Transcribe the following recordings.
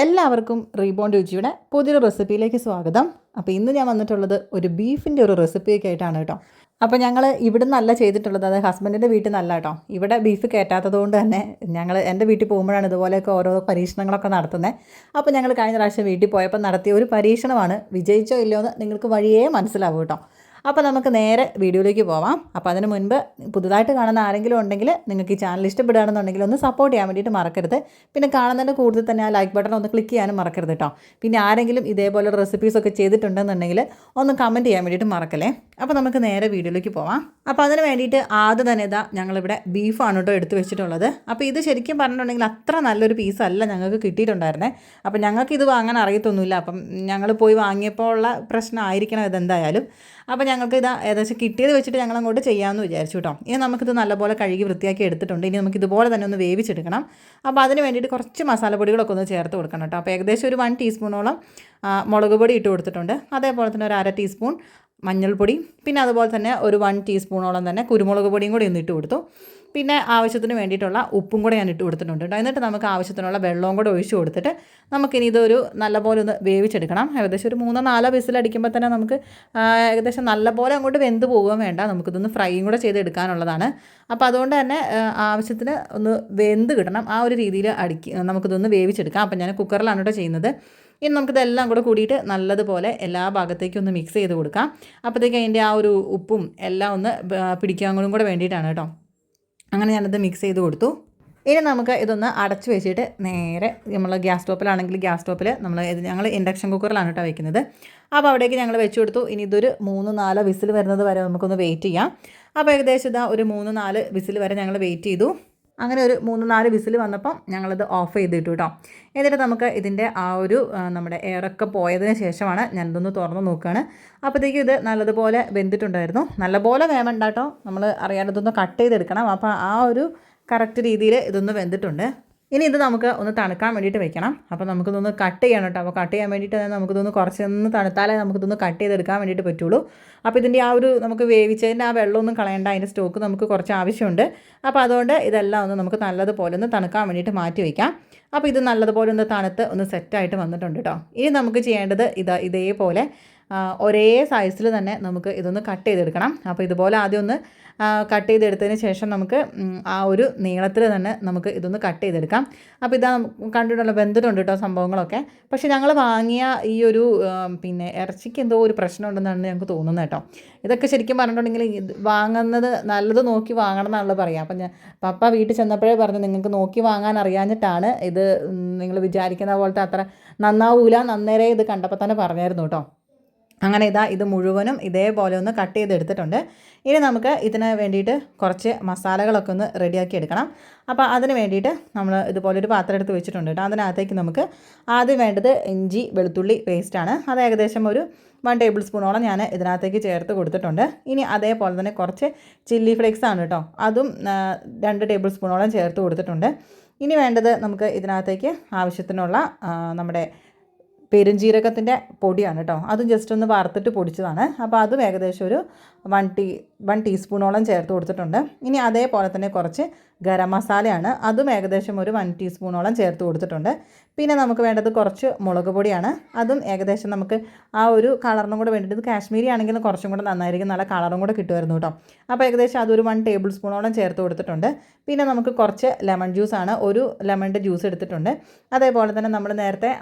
എല്ലാവർക്കും റീബോൺ രുചിയുടെ പുതിയൊരു റെസിപ്പിയിലേക്ക് സ്വാഗതം. അപ്പോൾ ഇന്ന് ഞാൻ വന്നിട്ടുള്ളത് ഒരു ബീഫിന്റെ ഒരു റെസിപ്പിയൊക്കെ ആയിട്ടാണ് കേട്ടോ. അപ്പോൾ ഞങ്ങൾ ഇവിടെ നിന്നല്ല ചെയ്തിട്ടുള്ളത് അത് ഹസ്ബൻഡിന്റെ വീട്ടിൽ നിന്നല്ല കേട്ടോ. ഇവിടെ ബീഫ് കയറ്റാത്തത് കൊണ്ട് തന്നെ ഞങ്ങൾ എന്റെ വീട്ടിൽ പോകുമ്പോഴാണ് ഇതുപോലെയൊക്കെ ഓരോ പരീക്ഷണങ്ങളൊക്കെ നടത്തുന്നത് അപ്പോൾ ഞങ്ങൾ കഴിഞ്ഞ പ്രാവശ്യം വീട്ടിൽ പോയപ്പോൾ നടത്തിയ ഒരു പരീക്ഷണമാണ് വിജയിച്ചോ ഇല്ലയോ എന്ന് നിങ്ങൾക്ക് വഴിയേ മനസ്സിലാവും കേട്ടോ. അപ്പോൾ നമുക്ക് നേരെ വീഡിയോയിലേക്ക് പോവാം. അപ്പോൾ അതിന് മുൻപ് പുതുതായിട്ട് കാണുന്ന ആരെങ്കിലും ഉണ്ടെങ്കിൽ നിങ്ങൾക്ക് ഈ ചാനൽ ഇഷ്ടപ്പെടുകയാണെന്നുണ്ടെങ്കിൽ ഒന്ന് സപ്പോർട്ട് ചെയ്യാൻ വേണ്ടിയിട്ട് മറക്കരുത്. പിന്നെ കാണുന്നതിന്റെ കൂടുതൽ തന്നെ ആ ലൈക്ക് ബട്ടൺ ഒന്ന് ക്ലിക്ക് ചെയ്യാനും മറക്കരുത് കേട്ടോ പിന്നെ ആരെങ്കിലും ഇതേപോലെ റെസിപ്പീസ് ഒക്കെ ചെയ്തിട്ടുണ്ടെന്നുണ്ടെങ്കിൽ ഒന്ന് കമന്റ് ചെയ്യാൻ വേണ്ടിയിട്ട് മറക്കല്ലേ? അപ്പോൾ നമുക്ക് നേരെ വീഡിയോയിലേക്ക് പോവാം. അപ്പോൾ അതിന് വേണ്ടിയിട്ട് ആദ്യം തന്നെ ഇതാ ഞങ്ങളിവിടെ ബീഫാണ് കേട്ടോ എടുത്തു വെച്ചിട്ടുള്ളത്. അപ്പോൾ ഇത് ശരിക്കും പറഞ്ഞിട്ടുണ്ടെങ്കിൽ അത്ര നല്ലൊരു പീസല്ല ഞങ്ങൾക്ക് കിട്ടിയിട്ടുണ്ടായിരുന്നേ. അപ്പോൾ ഞങ്ങൾക്ക് ഇത് വാങ്ങാൻ അറിയത്തൊന്നുമില്ല. അപ്പം ഞങ്ങൾ പോയി വാങ്ങിയപ്പോൾ ഉള്ള പ്രശ്നമായിരിക്കണം ഇതെന്തായാലും. അപ്പോൾ ഞങ്ങൾക്ക് ഇത് ഏകദേശം കിട്ടിയത് വെച്ചിട്ട് ഞങ്ങൾ അങ്ങോട്ട് ചെയ്യാമെന്ന് വിചാരിച്ചു കേട്ടോ. ഇനി നമുക്കിത് നല്ലപോലെ കഴുകി വൃത്തിയാക്കി എടുത്തിട്ടുണ്ട്. ഇനി നമുക്ക് ഇതുപോലെ തന്നെ ഒന്ന് വേവിച്ചെടുക്കണം. അപ്പോൾ അതിന് വേണ്ടിയിട്ട് കുറച്ച് മസാലപ്പൊടികളൊക്കെ ഒന്ന് ചേർത്ത് കൊടുക്കണം കേട്ടോ. അപ്പോൾ ഏകദേശം ഒരു വൺ ടീസ്പൂണോളം മുളക് പൊടി ഇട്ട് കൊടുത്തിട്ടുണ്ട്. അതേപോലെ തന്നെ ഒരു അര ടീസ്പൂൺ മഞ്ഞൾപ്പൊടി. പിന്നെ അതുപോലെ തന്നെ ഒരു വൺ ടീസ്പൂണോളം തന്നെ കുരുമുളക് പൊടിയും കൂടി ഒന്ന് ഇട്ട് കൊടുത്തു. പിന്നെ ആവശ്യത്തിന് വേണ്ടിയിട്ടുള്ള ഉപ്പും കൂടെ ഞാൻ ഇട്ട് കൊടുത്തിട്ടുണ്ട് എന്നിട്ട് നമുക്ക് ആവശ്യത്തിനുള്ള വെള്ളവും കൂടെ ഒഴിച്ച് കൊടുത്തിട്ട് നമുക്കിനി ഇതൊരു നല്ലപോലെ ഒന്ന് വേവിച്ചെടുക്കണം. ഏകദേശം ഒരു മൂന്നോ നാലോ വിസിലടിക്കുമ്പോൾ തന്നെ നമുക്ക് ഏകദേശം നല്ലപോലെ അങ്ങോട്ട് വെന്ത് പോകുകയും വേണ്ട. നമുക്കിതൊന്ന് ഫ്രൈയും കൂടെ ചെയ്തെടുക്കാനുള്ളതാണ്. അപ്പോൾ അതുകൊണ്ട് തന്നെ ആവശ്യത്തിന് ഒന്ന് വെന്ത് കിട്ടണം. ആ ഒരു രീതിയിൽ അടിക്ക നമുക്കിതൊന്ന് വേവിച്ചെടുക്കാം. അപ്പോൾ ഞാൻ കുക്കറിലാണ് കേട്ടോ ചെയ്യുന്നത്. ഇനി നമുക്കിതെല്ലാം കൂടെ കൂടിയിട്ട് നല്ലതുപോലെ എല്ലാ ഭാഗത്തേക്കും ഒന്ന് മിക്സ് ചെയ്ത് കൊടുക്കാം. അപ്പോഴത്തേക്ക് അതിന്റെ ആ ഒരു ഉപ്പും എല്ലാം ഒന്ന് പിടിക്കാൻ കൂടെ വേണ്ടിയിട്ടാണ് കേട്ടോ. അങ്ങനെ ഞാനത് മിക്സ് ചെയ്ത് കൊടുത്തു. ഇനി നമുക്ക് ഇതൊന്ന് അടച്ചു വെച്ചിട്ട് നേരെ നമ്മൾ ഗ്യാസ് സ്റ്റോപ്പിലാണെങ്കിൽ ഗ്യാസ് സ്റ്റോപ്പിൽ നമ്മൾ ഞങ്ങൾ ഇൻഡക്ഷൻ കുക്കറിലാണ് കേട്ടോ വയ്ക്കുന്നത് അപ്പോൾ അവിടേക്ക് ഞങ്ങൾ വെച്ച് കൊടുത്തു. ഇനി ഇതൊരു മൂന്ന് നാല് വിസിൽ വരുന്നത് വരെ നമുക്കൊന്ന് വെയിറ്റ് ചെയ്യാം. അപ്പോൾ ഏകദേശം ഇതാ ഒരു മൂന്ന് നാല് വിസിൽ വരെ ഞങ്ങൾ വെയിറ്റ് ചെയ്തു. അങ്ങനെ ഒരു മൂന്ന് നാല് വിസിൽ വന്നപ്പം ഞങ്ങളത് ഓഫ് ചെയ്തിട്ടു കേട്ടോ എന്നിട്ട് നമുക്ക് ഇതിന്റെ ആ ഒരു നമ്മുടെ എയറൊക്കെ പോയതിന് ശേഷമാണ് ഞാനിതൊന്ന് തുറന്ന് നോക്കുകയാണ് അപ്പോഴത്തേക്കും ഇത് നല്ലതുപോലെ വെന്തിട്ടുണ്ടായിരുന്നു. നല്ലപോലെ വേവണ്ട കേട്ടോ നമ്മൾ അറിയാതെ ഇതൊന്ന് കട്ട് ചെയ്തെടുക്കണം. അപ്പോൾ ആ ഒരു കറക്റ്റ് രീതിയിൽ ഇതൊന്ന് വെന്തിട്ടുണ്ട്. ഇനി ഇത് നമുക്ക് ഒന്ന് തണുക്കാൻ വേണ്ടിയിട്ട് വെക്കണം. അപ്പോൾ നമുക്കിതൊന്ന് കട്ട് ചെയ്യണം കേട്ടോ. അപ്പോൾ കട്ട് ചെയ്യാൻ വേണ്ടിയിട്ട് നമുക്കിതൊന്ന് കുറച്ചൊന്ന് തണുത്താലേ നമുക്കിതൊന്ന് കട്ട് ചെയ്തെടുക്കാൻ വേണ്ടിയിട്ട് പറ്റുള്ളൂ. അപ്പോൾ ഇതിന്റെ ആ ഒരു നമുക്ക് വേവിച്ചതിന്റെ ആ വെള്ളമൊന്നും കളയേണ്ട. അതിന്റെ സ്റ്റോക്ക് നമുക്ക് കുറച്ച് ആവശ്യമുണ്ട്. അപ്പോൾ അതുകൊണ്ട് ഇതെല്ലാം ഒന്ന് നമുക്ക് നല്ലതുപോലെ ഒന്ന് തണുക്കാൻ വേണ്ടിയിട്ട് മാറ്റി വയ്ക്കാം അപ്പോൾ ഇത് നല്ലതുപോലെ ഒന്ന് തണുത്ത് ഒന്ന് സെറ്റായിട്ട് വന്നിട്ടുണ്ട് കേട്ടോ. ഇനി നമുക്ക് ചെയ്യേണ്ടത് ഇത് ഇതേപോലെ ഒരേ സൈസിൽ തന്നെ നമുക്ക് ഇതൊന്ന് കട്ട് ചെയ്തെടുക്കണം. അപ്പോൾ ഇതുപോലെ ആദ്യം ഒന്ന് കട്ട് ചെയ്തെടുത്തതിന് ശേഷം നമുക്ക് ആ ഒരു നീളത്തിൽ തന്നെ നമുക്ക് ഇതൊന്ന് കട്ട് ചെയ്തെടുക്കാം. അപ്പോൾ ഇതാ കണ്ടിട്ടുള്ള വെന്തിട്ടുണ്ട് കേട്ടോ സംഭവങ്ങളൊക്കെ. പക്ഷേ ഞങ്ങൾ വാങ്ങിയ ഈ ഒരു പിന്നെ ഇറച്ചിക്ക് എന്തോ ഒരു പ്രശ്നം ഉണ്ടെന്നാണ് ഞങ്ങൾക്ക് തോന്നുന്നത് കേട്ടോ ഇതൊക്കെ ശരിക്കും പറഞ്ഞിട്ടുണ്ടെങ്കിൽ വാങ്ങുന്നത് നല്ലത് നോക്കി വാങ്ങണം എന്നാണല്ലോ പറയാം. അപ്പം ഞാൻ പപ്പ വീട്ടിൽ ചെന്നപ്പോഴേ പറഞ്ഞു നിങ്ങൾക്ക് നോക്കി വാങ്ങാൻ അറിയാഞ്ഞിട്ടാണ് ഇത് നിങ്ങൾ വിചാരിക്കുന്ന പോലത്തെ അത്ര നന്നാവൂല നന്നേരെ ഇത് കണ്ടപ്പോൾ തന്നെ പറഞ്ഞായിരുന്നു കേട്ടോ അങ്ങനെ ഇതാ ഇത് മുഴുവനും ഇതേപോലെ ഒന്ന് കട്ട് ചെയ്തെടുത്തിട്ടുണ്ട്. ഇനി നമുക്ക് ഇതിന് വേണ്ടിയിട്ട് കുറച്ച് മസാലകളൊക്കെ ഒന്ന് റെഡിയാക്കി എടുക്കണം. അപ്പോൾ അതിന് വേണ്ടിയിട്ട് നമ്മൾ ഇതുപോലെ ഒരു പാത്രം എടുത്ത് വെച്ചിട്ടുണ്ട് കേട്ടോ. അതിനകത്തേക്ക് നമുക്ക് ആദ്യം വേണ്ടത് ഇഞ്ചി വെളുത്തുള്ളി പേസ്റ്റാണ് അത് ഏകദേശം ഒരു വൺ ടേബിൾ സ്പൂണോളം ഞാൻ ഇതിനകത്തേക്ക് ചേർത്ത് കൊടുത്തിട്ടുണ്ട്. ഇനി അതേപോലെ തന്നെ കുറച്ച് ചില്ലി ഫ്ലേക്സ് ആണ് കേട്ടോ. അതും രണ്ട് ടേബിൾ സ്പൂണോളം ചേർത്ത് കൊടുത്തിട്ടുണ്ട്. ഇനി വേണ്ടത് നമുക്ക് ഇതിനകത്തേക്ക് ആവശ്യത്തിനുള്ള നമ്മുടെ പെരുംജീരകത്തിന്റെ പൊടിയാണ് കേട്ടോ. അതും ജസ്റ്റ് ഒന്ന് വറുത്തിട്ട് പൊടിച്ചതാണ്. അപ്പോൾ അതും ഏകദേശം ഒരു വൺ ടീ വൺ ടീസ്പൂണോളം ചേർത്ത് കൊടുത്തിട്ടുണ്ട്. ഇനി അതേപോലെ തന്നെ കുറച്ച് ഗരം മസാലയാണ്. അതും ഏകദേശം ഒരു വൺ ടീസ്പൂണോളം ചേർത്ത് കൊടുത്തിട്ടുണ്ട്. പിന്നെ നമുക്ക് വേണ്ടത് കുറച്ച് മുളക് പൊടിയാണ്. അതും ഏകദേശം നമുക്ക് ആ ഒരു കളറിനും കൂടെ വേണ്ടിയിട്ട് ഇത് കാശ്മീരി ആണെങ്കിൽ കുറച്ചും കൂടെ നന്നായിരിക്കും. നല്ല കളറും കൂടെ കിട്ടുമായിരുന്നു കേട്ടോ. അപ്പോൾ ഏകദേശം അതൊരു വൺ ടേബിൾ സ്പൂണോളം ചേർത്ത് കൊടുത്തിട്ടുണ്ട്. പിന്നെ നമുക്ക് കുറച്ച് ലെമൺ ജ്യൂസാണ് ഒരു ലെമണിന്റെ ജ്യൂസ് എടുത്തിട്ടുണ്ട്. അതേപോലെ തന്നെ നമ്മൾ നേരത്തെ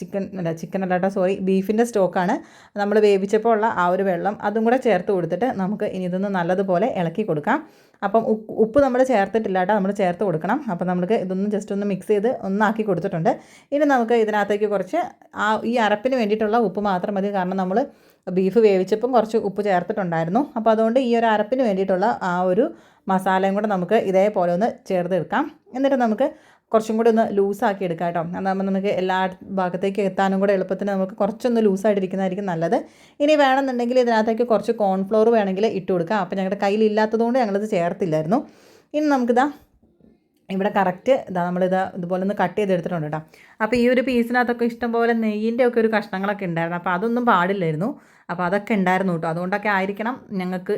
ചിക്കൻ അല്ല ചിക്കൻ അല്ലാട്ടോ സോറി ബീഫിന്റെ സ്റ്റോക്കാണ് നമ്മൾ വേവിച്ചപ്പോൾ ഉള്ള ആ ഒരു വെള്ളം അതും കൂടെ ചേർത്ത് കൊടുത്തിട്ട് നമുക്ക് ഇനി ഇതൊന്ന് നല്ലതുപോലെ ഇളക്കി കൊടുക്കാം. അപ്പം ഉപ്പ് നമ്മൾ ചേർത്തിട്ടില്ല കേട്ടോ. നമ്മൾ ചേർത്ത് കൊടുക്കണം. അപ്പം നമുക്ക് ഇതൊന്ന് ജസ്റ്റ് ഒന്ന് മിക്സ് ചെയ്ത് ഒന്നാക്കി കൊടുത്തിട്ടുണ്ട്. ഇനി നമുക്ക് ഇതിനകത്തേക്ക് കുറച്ച് ആ ഈ അരപ്പിന് വേണ്ടിയിട്ടുള്ള ഉപ്പ് മാത്രം മതി. കാരണം നമ്മൾ ബീഫ് വേവിച്ചപ്പം കുറച്ച് ഉപ്പ് ചേർത്തിട്ടുണ്ടായിരുന്നു. അപ്പോൾ അതുകൊണ്ട് ഈ ഒരു അരപ്പിന് വേണ്ടിയിട്ടുള്ള ആ ഒരു മസാലയും കൂടെ നമുക്ക് ഇതേപോലെ ഒന്ന് ചേർത്തെടുക്കാം. എന്നിട്ട് നമുക്ക് കുറച്ചും കൂടി ഒന്ന് ലൂസാക്കി എടുക്കാം കേട്ടോ. അതാകുമ്പോൾ നമുക്ക് എല്ലാ ഭാഗത്തേക്ക് എത്താനും കൂടെ എളുപ്പത്തിന് നമുക്ക് കുറച്ചൊന്ന് ലൂസായിട്ടിരിക്കുന്നതായിരിക്കും നല്ലത്. ഇനി വേണമെന്നുണ്ടെങ്കിൽ ഇതിനകത്തേക്ക് കുറച്ച് കോൺഫ്ലോർ വേണമെങ്കിൽ ഇട്ട് കൊടുക്കാം. അപ്പോൾ ഞങ്ങളുടെ കയ്യിലില്ലാത്തതുകൊണ്ട് ഞങ്ങളിത് ചേർത്തില്ലായിരുന്നു. ഇനി നമുക്കിതാ ഇവിടെ കറക്റ്റ് ഇതാ നമ്മളിത് ഇതുപോലെ ഒന്ന് കട്ട് ചെയ്തെടുത്തിട്ടുണ്ട് കേട്ടോ. അപ്പോൾ ഈ ഒരു പീസിനകത്തൊക്കെ ഇഷ്ടംപോലെ നെയ്യിന്റെ ഒക്കെ ഒരു കഷ്ണങ്ങളൊക്കെ ഉണ്ടായിരുന്നു. അപ്പോൾ അതൊന്നും പാടില്ലായിരുന്നു. അപ്പോൾ അതൊക്കെ ഉണ്ടായിരുന്നു കേട്ടോ. അതുകൊണ്ടൊക്കെ ആയിരിക്കണം ഞങ്ങൾക്ക്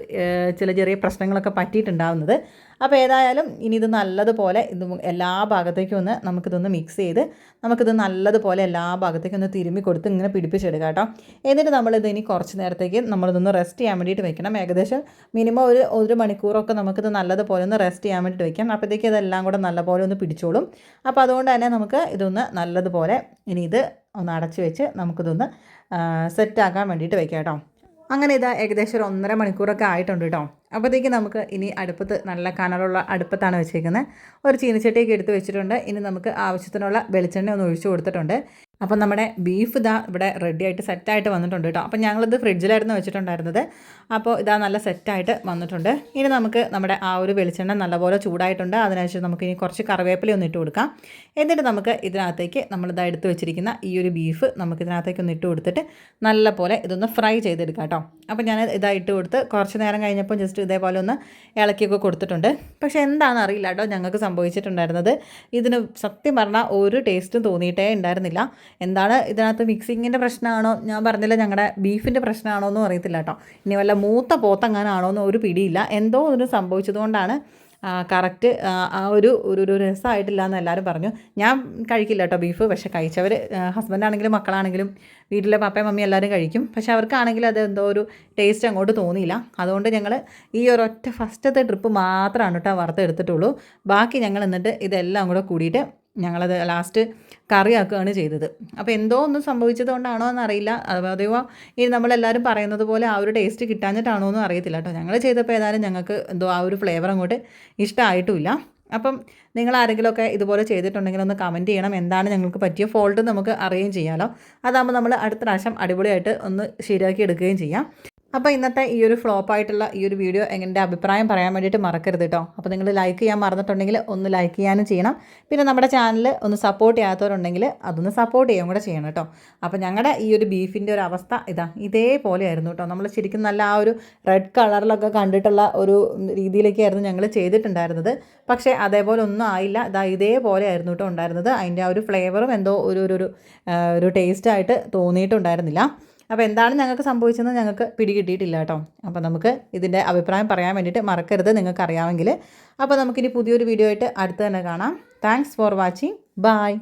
ചില ചെറിയ പ്രശ്നങ്ങളൊക്കെ പറ്റിയിട്ടുണ്ടാവുന്നത്. അപ്പോൾ ഏതായാലും ഇനി ഇത് നല്ലതുപോലെ ഇത് എല്ലാ ഭാഗത്തേക്കും ഒന്ന് നമുക്കിതൊന്ന് മിക്സ് ചെയ്ത് നമുക്കിത് നല്ലതുപോലെ എല്ലാ ഭാഗത്തേക്കും ഒന്ന് തിരുമ്മി കൊടുത്ത് ഇങ്ങനെ പിടിപ്പിച്ചെടുക്കാം കേട്ടോ. എന്നിട്ട് നമ്മളിത് ഇനി കുറച്ച് നേരത്തേക്ക് നമ്മളിതൊന്ന് റെസ്റ്റ് ചെയ്യാൻ വേണ്ടിയിട്ട് വെക്കണം. ഏകദേശം മിനിമം ഒരു ഒരു മണിക്കൂറൊക്കെ നമുക്കിത് നല്ലതുപോലെ ഒന്ന് റെസ്റ്റ് ചെയ്യാൻ വേണ്ടിയിട്ട് വെക്കാം. അപ്പോഴത്തേക്ക് ഇതെല്ലാം കൂടെ നല്ലപോലെ ഒന്ന് പിടിച്ചോളും. അപ്പോൾ അതുകൊണ്ട് തന്നെ നമുക്ക് ഇതൊന്ന് നല്ലതുപോലെ ഇനി ഇത് ഒന്ന് അടച്ചു വെച്ച് നമുക്കിതൊന്ന് സെറ്റാക്കാൻ വേണ്ടിയിട്ട് വെക്കാം കേട്ടോ. അങ്ങനെ ഇതാ ഏകദേശം ഒരു ഒന്നര മണിക്കൂറൊക്കെ ആയിട്ടുണ്ട് കേട്ടോ. അപ്പോഴത്തേക്ക് നമുക്ക് ഇനി അടുപ്പത്ത് നല്ല കനലുള്ള അടുപ്പത്താണ് വെച്ചേക്കുന്നത്. ഒരു ചീനച്ചട്ടിയൊക്കെ എടുത്ത് വെച്ചിട്ടുണ്ട്. ഇനി നമുക്ക് ആവശ്യത്തിനുള്ള വെളിച്ചെണ്ണ ഒന്ന് ഒഴിച്ചു കൊടുത്തിട്ടുണ്ട്. അപ്പം നമ്മുടെ ബീഫ് ഇതാ ഇവിടെ റെഡി ആയിട്ട് സെറ്റായിട്ട് വന്നിട്ടുണ്ട് കേട്ടോ അപ്പം ഞങ്ങളിത് ഫ്രിഡ്ജിലായിരുന്നു വെച്ചിട്ടുണ്ടായിരുന്നത്. അപ്പോൾ ഇതാ നല്ല സെറ്റായിട്ട് വന്നിട്ടുണ്ട്. ഇനി നമുക്ക് നമ്മുടെ ആ ഒരു വെളിച്ചെണ്ണ നല്ലപോലെ ചൂടായിട്ടുണ്ട്. അതിനനുസരിച്ച് നമുക്ക് ഇനി കുറച്ച് കറിവേപ്പില ഒന്ന് ഇട്ട് കൊടുക്കാം. എന്നിട്ട് നമുക്ക് ഇതിനകത്തേക്ക് നമ്മളിതാ എടുത്ത് വെച്ചിരിക്കുന്ന ഈ ഒരു ബീഫ് നമുക്ക് ഇതിനകത്തേക്ക് ഒന്ന് ഇട്ട് കൊടുത്തിട്ട് നല്ലപോലെ ഇതൊന്ന് ഫ്രൈ ചെയ്തെടുക്കാം കേട്ടോ അപ്പോൾ ഞാൻ ഇതാ ഇട്ട് കൊടുത്ത് കുറച്ച് നേരം കഴിഞ്ഞപ്പോൾ ജസ്റ്റ് ഇതേപോലെ ഒന്ന് ഇളക്കിയൊക്കെ കൊടുത്തിട്ടുണ്ട്. പക്ഷേ എന്താണെന്ന് അറിയില്ല കേട്ടോ ഞങ്ങൾക്ക് സംഭവിച്ചിട്ടുണ്ടായിരുന്നത്. ഇതിന് സത്യം പറഞ്ഞാൽ ഒരു ടേസ്റ്റും തോന്നിയിട്ടേ ഉണ്ടായിരുന്നില്ല. എന്താണ് ഇതിനകത്ത് മിക്സിങ്ങിന്റെ പ്രശ്നമാണോ ഞാൻ പറഞ്ഞില്ല ഞങ്ങളുടെ ബീഫിന്റെ പ്രശ്നമാണോ എന്നും അറിയത്തില്ല കേട്ടോ. ഇനി വല്ല മൂത്ത പോത്തങ്ങാനാണോ എന്ന് ഒരു പിടിയില്ല. എന്തോ ഒരു സംഭവിച്ചതുകൊണ്ടാണ് കറക്റ്റ് ആ ഒരു ഒരു ഒരു രസമായിട്ടില്ല എന്ന് എല്ലാവരും പറഞ്ഞു. ഞാൻ കഴിക്കില്ല കേട്ടോ ബീഫ് പക്ഷേ കഴിച്ചവർ ഹസ്ബൻഡാണെങ്കിലും മക്കളാണെങ്കിലും വീട്ടിലെ പപ്പയും മമ്മി എല്ലാവരും കഴിക്കും. പക്ഷേ അവർക്കാണെങ്കിൽ അത് എന്തോ ഒരു ടേസ്റ്റ് അങ്ങോട്ട് തോന്നിയില്ല. അതുകൊണ്ട് ഞങ്ങൾ ഈ ഒറ്റ ഫസ്റ്റത്തെ ട്രിപ്പ് മാത്രമാണ് കേട്ടോ വറുത്തെടുത്തിട്ടുള്ളൂ. ബാക്കി ഞങ്ങൾ എന്നിട്ട് ഇതെല്ലാം കൂടെ കൂടിയിട്ട് ഞങ്ങളത് ലാസ്റ്റ് കറിയാക്കുകയാണ് ചെയ്തത്. അപ്പോൾ എന്തോ ഒന്നും സംഭവിച്ചത് കൊണ്ടാണോ എന്നറിയില്ല. അതെയോ ഈ നമ്മളെല്ലാവരും പറയുന്നത് പോലെ ആ ഒരു ടേസ്റ്റ് കിട്ടാഞ്ഞിട്ടാണോ എന്നും അറിയത്തില്ല കേട്ടോ. ഞങ്ങൾ ചെയ്തപ്പോൾ ഏതായാലും ഞങ്ങൾക്ക് എന്തോ ആ ഒരു ഫ്ലേവർ അങ്ങോട്ട് ഇഷ്ടമായിട്ടുമില്ല അപ്പം നിങ്ങൾ ആരെങ്കിലുമൊക്കെ ഇതുപോലെ ചെയ്തിട്ടുണ്ടെങ്കിൽ ഒന്ന് കമന്റ് ചെയ്യണം. എന്താണ് ഞങ്ങൾക്ക് പറ്റിയ ഫോൾട്ട് നമുക്ക് അറിയുകയും ചെയ്യാമല്ലോ അതാകുമ്പോൾ നമ്മൾ അടുത്ത പ്രാവശ്യം അടിപൊളിയായിട്ട് ഒന്ന് ശരിയാക്കി എടുക്കുകയും ചെയ്യാം. അപ്പോൾ ഇന്നത്തെ ഈ ഒരു ഫ്ലോപ്പ് ആയിട്ടുള്ള ഈ ഒരു വീഡിയോ എന്റെ അഭിപ്രായം പറയാൻ വേണ്ടിയിട്ട് മറക്കരുത് കേട്ടോ അപ്പോൾ നിങ്ങൾ ലൈക്ക് ചെയ്യാൻ മറന്നിട്ടുണ്ടെങ്കിൽ ഒന്ന് ലൈക്ക് ചെയ്യാനും ചെയ്യണം. പിന്നെ നമ്മുടെ ചാനൽ ഒന്ന് സപ്പോർട്ട് ചെയ്യാത്തവരുണ്ടെങ്കിൽ അതൊന്ന് സപ്പോർട്ട് ചെയ്യാൻ കൂടെ ചെയ്യണം കേട്ടോ അപ്പോൾ ഞങ്ങളുടെ ഈ ഒരു ബീഫിന്റെ ഒരു അവസ്ഥ ഇതാ ഇതേപോലെയായിരുന്നു കേട്ടോ നമ്മൾ ശരിക്കും നല്ല ആ ഒരു റെഡ് കളറിലൊക്കെ കണ്ടിട്ടുള്ള ഒരു രീതിയിലേക്കായിരുന്നു ഞങ്ങൾ ചെയ്തിട്ടുണ്ടായിരുന്നത്. പക്ഷേ അതേപോലെ ഒന്നും ആയില്ല. ഇതാ ഇതേപോലെ ആയിരുന്നു കേട്ടോ ഉണ്ടായിരുന്നത്. അതിന്റെ ആ ഒരു ഫ്ലേവറും എന്തോ ഒരു ഒരു ഒരു ടേസ്റ്റായിട്ട് തോന്നിയിട്ടുണ്ടായിരുന്നില്ല. അപ്പോൾ എന്താണ് ഞങ്ങൾക്ക് സംഭവിച്ചതെന്ന് ഞങ്ങൾക്ക് പിടികിട്ടിയിട്ടില്ല കേട്ടോ. അപ്പോൾ നമുക്ക് ഇതിന്റെ അഭിപ്രായം പറയാൻ വേണ്ടിയിട്ട് മറക്കരുത് നിങ്ങൾക്ക് അറിയാമെങ്കിൽ. അപ്പോൾ നമുക്കിനി പുതിയൊരു വീഡിയോ ആയിട്ട് അടുത്ത് തന്നെ കാണാം. Thanks for watching bye